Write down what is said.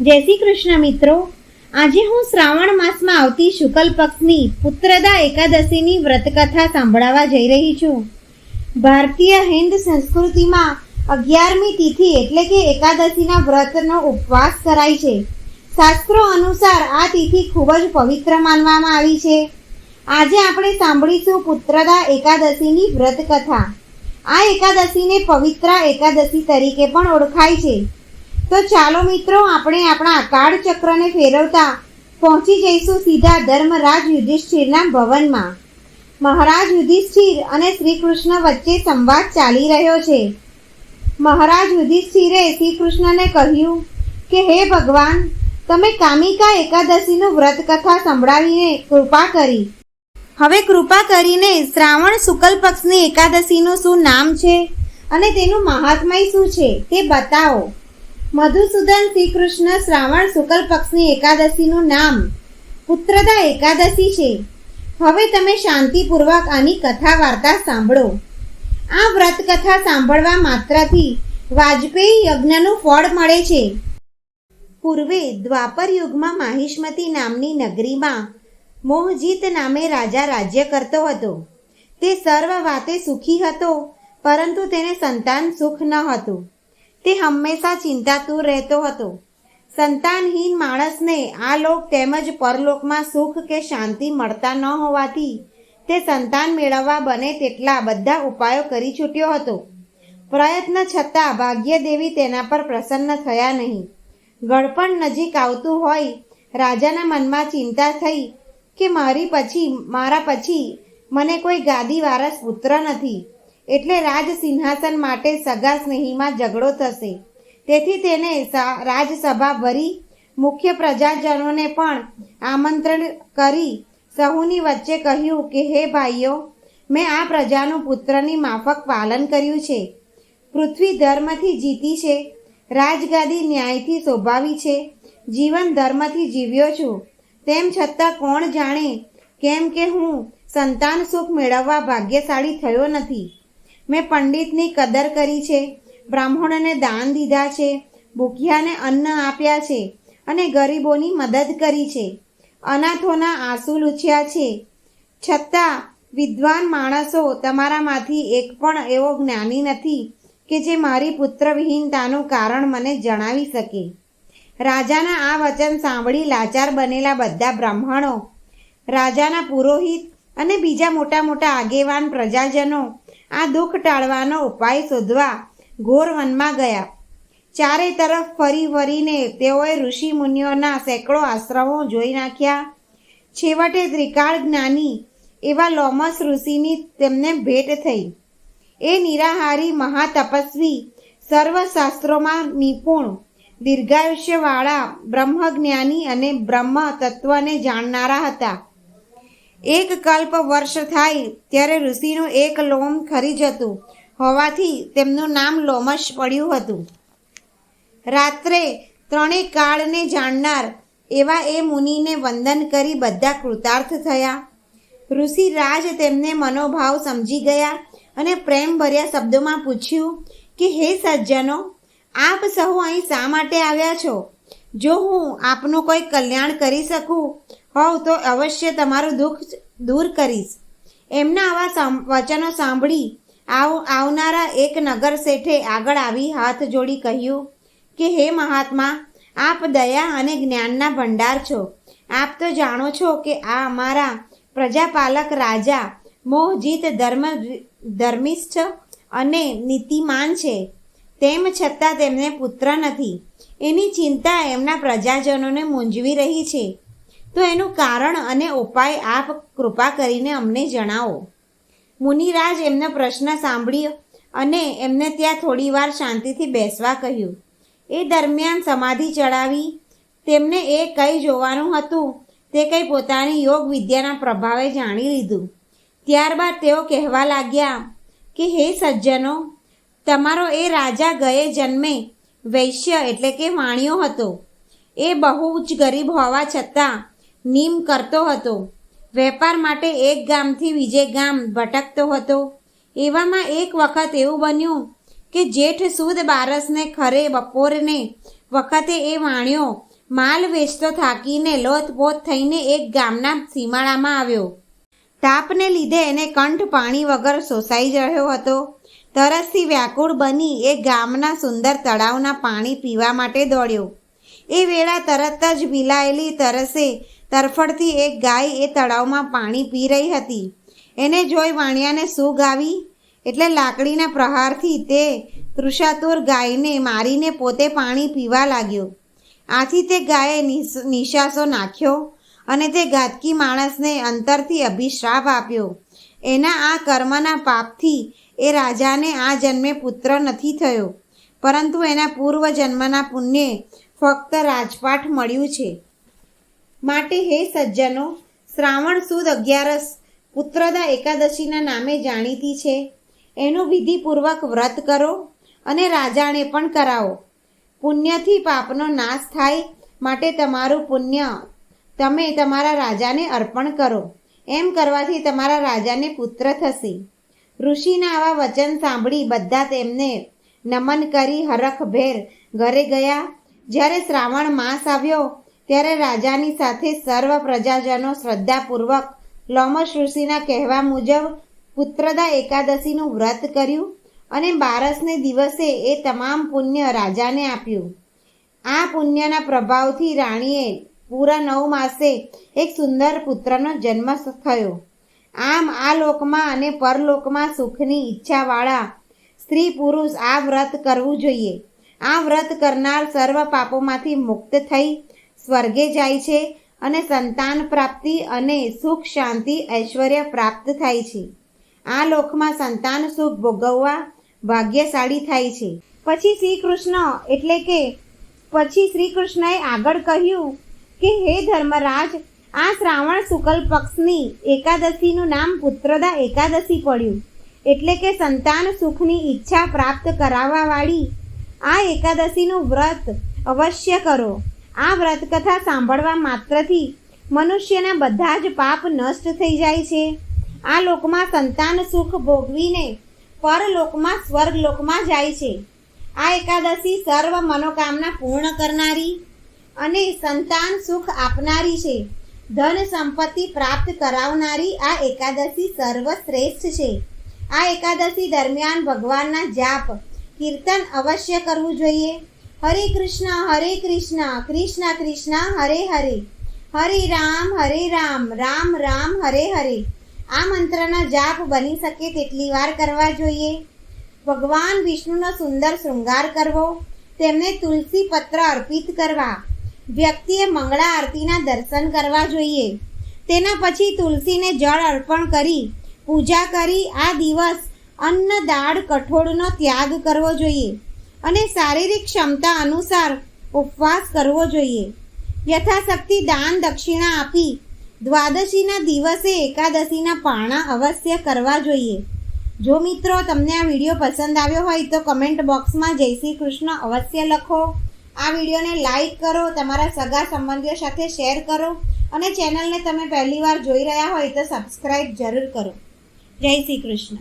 જય શ્રી કૃષ્ણ મિત્રો. આજે હું શ્રાવણ માસમાં આવતી શુકલ પક્ષની પુત્રદા એકાદશીની વ્રતકથા સાંભળવા જઈ રહી છું. ભારતીય હિન્દ સંસ્કૃતિમાં અગિયારમી તિથિ એટલે કે એકાદશીના વ્રતનો ઉપવાસ કરાય છે. શાસ્ત્રો અનુસાર આ તિથિ ખૂબ જ પવિત્ર માનવામાં આવી છે. આજે આપણે સાંભળીશું પુત્રદા એકાદશીની વ્રતકથા. આ એકાદશીને પવિત્રા એકાદશી તરીકે પણ ઓળખાય છે. તો ચાલો મિત્રો, આપણે આપણા અકાળ ચક્રને ફેરવતા પહોંચી જઈશું સીધા ધર્મરાજ યુધિષ્ઠિરના ભવનમાં. મહારાજ યુધિષ્ઠિર અને શ્રી કૃષ્ણ વચ્ચે સંવાદ ચાલી રહ્યો છે. મહારાજ યુધિષ્ઠિરે શ્રી કૃષ્ણને કહ્યું કે, હે ભગવાન, તમે કામિકા એકાદશીનું વ્રત કથા સંભળાવીને કૃપા કરી. હવે કૃપા કરીને શ્રાવણ શુક્લ પક્ષની એકાદશીનું શું નામ છે અને તેનું મહાત્મય શું છે તે બતાવો. મધુસૂદન શ્રી કૃષ્ણ શ્રાવણ શુક્લ પક્ષની એકાદશીનું નામ. પુત્રદા એકાદશી છે. હવે તમે શાંતિપૂર્વક આની કથા વાર્તા સાંભળો. આ વ્રત કથા સાંભળવા માત્રથી વાજપેયી યજ્ઞનું ફળ મળે છે. પૂર્વે દ્વાપર યુગમાં માહિષ્મતી નામની નગરીમાં મોહજીત નામે રાજા રાજ્ય કરતો હતો. તે સર્વ વાતે સુખી હતો, પરંતુ તેને સંતાન સુખ ન હતું. તે હંમેશા ચિંતાતુર રહેતો હતો. સંતાનહીન માણસને આ લોક તેમજ પરલોકમાં સુખ કે શાંતિ મળતા ન હોવાથી તે સંતાન મેળવવા બને તેટલા બધા ઉપાયો કરી છૂટ્યો હતો. પ્રયત્ન છતાં ભાગ્યદેવી તેના પર પ્રસન્ન થયા નહીં. ગળપણ નજીક આવતું હોય, રાજાના મનમાં ચિંતા થઈ કે મારી પછી, મારા પછી મને કોઈ ગાદી વારસ પુત્ર નથી. એટલે રાજ સિંહાસન માટે સગા સ્નેહીમાં ઝઘડો થશે. તેથી તેને રાજસભા ભરી મુખ્ય પ્રજાજનોને પણ આમંત્રણ કરી સહુની વચ્ચે કહ્યું કે, હે ભાઈઓ, મેં આ પ્રજાનું પુત્રની માફક પાલન કર્યું છે. પૃથ્વી ધર્મથી જીતી છે. રાજગાદી ન્યાયથી શોભાવી છે. જીવન ધર્મથી જીવ્યો છું. તેમ છતાં કોણ જાણે કેમ કે હું સંતાન સુખ મેળવવા ભાગ્યશાળી થયો નથી. મેં પંડિતની કદર કરી છે, બ્રાહ્મણોને દાન દીધા છે, ભૂખ્યાને અન્ન આપ્યા છે અને ગરીબોની મદદ કરી છે. અનાથોના આંસુ લૂછ્યા છે. છતાં, વિદ્વાન માણસો તમારામાંથી એક પણ એવો જ્ઞાની નથી કે જે મારી પુત્રવિહીનતાનું કારણ મને જણાવી શકે. રાજાના આ વચન સાંભળી લાચાર બનેલા બધા બ્રાહ્મણો, રાજાના પુરોહિત અને બીજા મોટા મોટા આગેવાન પ્રજાજનો આ દુઃખ ટાળવાનો ઉપાય શોધવા ઘોર વનમાં ગયા. ચારે તરફ ફરી ફરીને તેઓએ ઋષિ મુનિઓના સેંકડો આશ્રમો જોઈ નાખ્યા. છેવટે ત્રિકાળ જ્ઞાની એવા લોમસ ઋષિની તેમને ભેટ થઈ. એ નિરાહારી મહાતપસ્વી, સર્વશાસ્ત્રોમાં નિપુણ, દીર્ઘાયુષ્યવાળા, બ્રહ્મજ્ઞાની અને બ્રહ્મ તત્વને જાણનારા હતા. એક કલ્પ વર્ષ થાય ત્યારે ઋષિનું એક લોમ ખરી જતું. હોવાથી તેમનું નામ લોમશ પડ્યું હતું. રાત્રે ત્રણેય કાળને જાણનાર એવા એ મુનિને વંદન કરી બધા કૃતાર્થ થયા. ઋષિ રાજ તેમને મનોભાવ સમજી ગયા અને પ્રેમ ભર્યા શબ્દોમાં પૂછ્યું કે, હે સજ્જનો, આપ સહુ અહીં શા માટે આવ્યા છો? જો હું આપનું કોઈ કલ્યાણ કરી શકું હોઉં તો અવશ્ય તમારું દુઃખ દૂર કરીશ. એમના આવા વચનો સાંભળી આવ, આવનારા એક નગર શેઠે આગળ આવી હાથ જોડી કહ્યું કે, હે મહાત્મા, આપ દયા અને જ્ઞાનના ભંડાર છો. આપ તો જાણો છો કે આ અમારા પ્રજાપાલક રાજા મોહજીત ધર્મ, ધર્મિષ્ઠ અને નીતિમાન છે. તેમ છતાં તેમને પુત્ર નથી. એની ચિંતા એમના પ્રજાજનોને મૂંઝવી રહી છે. તો એનું કારણ અને ઉપાય આપ કૃપા કરીને અમને જણાવો. મુનિરાજ એમનો પ્રશ્ન સાંભળ્યો અને એમને ત્યાં થોડીવાર શાંતિથી બેસવા કહ્યું. એ દરમિયાન સમાધિ ચડાવી તેમને એ કંઈ જોવાનું હતું તે કંઈ પોતાની યોગ વિદ્યાના પ્રભાવે જાણી લીધું. ત્યારબાદ તેઓ કહેવા લાગ્યા કે, હે સજ્જનો, તમારો એ રાજા ગયે જન્મે વૈશ્ય એટલે કે વાણિયો હતો. એ બહુ જ ગરીબ હોવા છતાં નીમ કરતો હતો. વેપાર માટે એક ગામથી બીજે ગામ ભટકતો હતો. એવામાં એક વખત એવું બન્યું કે જેઠ સુદ બારસને ખરે બપોરને વખતે એ વાણિયો માલ વેચતો થાકીને લોથપોથ થઈને એક ગામના સીમાડામાં આવ્યો. તાપને લીધે એને કંઠ પાણી વગર શોષાઈ રહ્યો હતો. તરસથી વ્યાકુળ બની એ ગામના સુંદર તળાવના પાણી પીવા માટે દોડ્યો. એ વેળા તરત જ વિલાયેલી તરસે તરફડથી એક ગાય એ તળાવમાં પાણી પી રહી હતી. એને જોઈ વાણિયાને સૂગ આવી, એટલે લાકડીના પ્રહારથી તે તૃષાતુર ગાયને મારીને પોતે પાણી પીવા લાગ્યો. આથી તે ગાયે નિશાસો નાખ્યો અને તે ઘાતકી માણસને અંતરથી અભિશ્રાપ આપ્યો. એના આ કર્મના પાપથી એ રાજાને આ જન્મે પુત્ર નથી થયો. પરંતુ એના પૂર્વ જન્મના પુણ્યે ફક્ત રાજપાઠ મળ્યું છે. માટે હે સજ્જનો, શ્રાવણ સુદ અગિયારસ પુત્રદા એકાદશીના નામે જાણીતી છે. એનું વિધિપૂર્વક વ્રત કરો અને રાજાને પણ કરાવો. પુણ્યથી પાપનો નાશ થાય માટે તમારું પુણ્ય તમે તમારા રાજાને અર્પણ કરો. એમ કરવાથી તમારા રાજાને પુત્ર થશે. ઋષિના આવા વચન સાંભળી બધા તેમને નમન કરી હરખભેર ઘરે ગયા. જ્યારે શ્રાવણ માસ આવ્યો, ત્યારે રાજાની સાથે સર્વ પ્રજાજનો શ્રદ્ધાપૂર્વક લોમશ ઋષિના કહેવા મુજબ પુત્રદા એકાદશીનું વ્રત કર્યું અને બારસને દિવસે એ તમામ પુણ્ય રાજાને આપ્યું. આ પુણ્યના પ્રભાવથી રાણીએ પૂરા નવ માસે એક સુંદર પુત્રનો જન્મ થયો. આમ આ લોકમાં અને પરલોકમાં સુખની ઈચ્છાવાળા સ્ત્રી પુરુષ આ વ્રત કરવું જોઈએ. આ વ્રત કરનાર સર્વ પાપોમાંથી મુક્ત થઈ સ્વર્ગે જાય છે અને સંતાન પ્રાપ્તિ અને સુખ, શાંતિ, ઐશ્વર્ય પ્રાપ્ત થાય છે. આ લોકમાં સંતાન સુખ ભોગવવા ભાગ્યશાળી થાય છે. પછી શ્રી કૃષ્ણ એટલે કે પછી શ્રી કૃષ્ણએ આગળ કહ્યું કે, હે ધર્મરાજ આ શ્રાવણ શુક્લ પક્ષની એકાદશીનું નામ પુત્રદા એકાદશી પડ્યું. એટલે કે સંતાન સુખની ઈચ્છા પ્રાપ્ત કરાવવાવાળી આ એકાદશીનું વ્રત અવશ્ય કરો. આ વ્રત કથા સાંભળવા માત્રથી મનુષ્યના બધા જ પાપ નષ્ટ થઈ જાય છે. આ લોકમાં સંતાન સુખ ભોગવીને પરલોકમાં સ્વર્ગલોકમાં જાય છે. આ એકાદશી સર્વ મનોકામના પૂર્ણ કરનારી અને સંતાન સુખ આપનારી છે. ધન સંપત્તિ પ્રાપ્ત કરાવનારી આ એકાદશી સર્વશ્રેષ્ઠ છે. આ એકાદશી દરમિયાન ભગવાનના જાપ, કીર્તન અવશ્ય કરવું જોઈએ. હરે કૃષ્ણ હરે કૃષ્ણ કૃષ્ણ કૃષ્ણ, હરે હરે. હરે રામ હરે રામ રામ રામ, હરે હરે. આ મંત્રના જાપ બની શકે તેટલી વાર કરવા જોઈએ. ભગવાન વિષ્ણુનો સુંદર શૃંગાર કરવો, તેમને તુલસી પત્ર અર્પિત કરવા વ્યક્તિએ મંગળા આરતીના દર્શન કરવા જોઈએ. તેના પછી તુલસીને જળ અર્પણ કરી, પૂજા કરી, આ દિવસ અન્ન દાળ કઠોળનો ત્યાગ કરવો જોઈએ અને શારીરિક ક્ષમતા અનુસાર ઉપવાસ કરવો જોઈએ. યથાશક્તિ દાન દક્ષિણા આપી, દ્વાદશીના દિવસે એકાદશીના પાણા અવશ્ય કરવા જોઈએ. જો મિત્રો તમને આ વીડિયો પસંદ આવ્યો હોય તો કમેન્ટ બોક્સમાં જય શ્રી કૃષ્ણ અવશ્ય લખો. આ વિડીયોને લાઈક કરો, તમારા સગા સંબંધીઓ સાથે શેર કરો અને ચેનલને તમે પહેલીવાર જોઈ રહ્યા હોય તો સબસ્ક્રાઈબ જરૂર કરો. જય શ્રી કૃષ્ણ.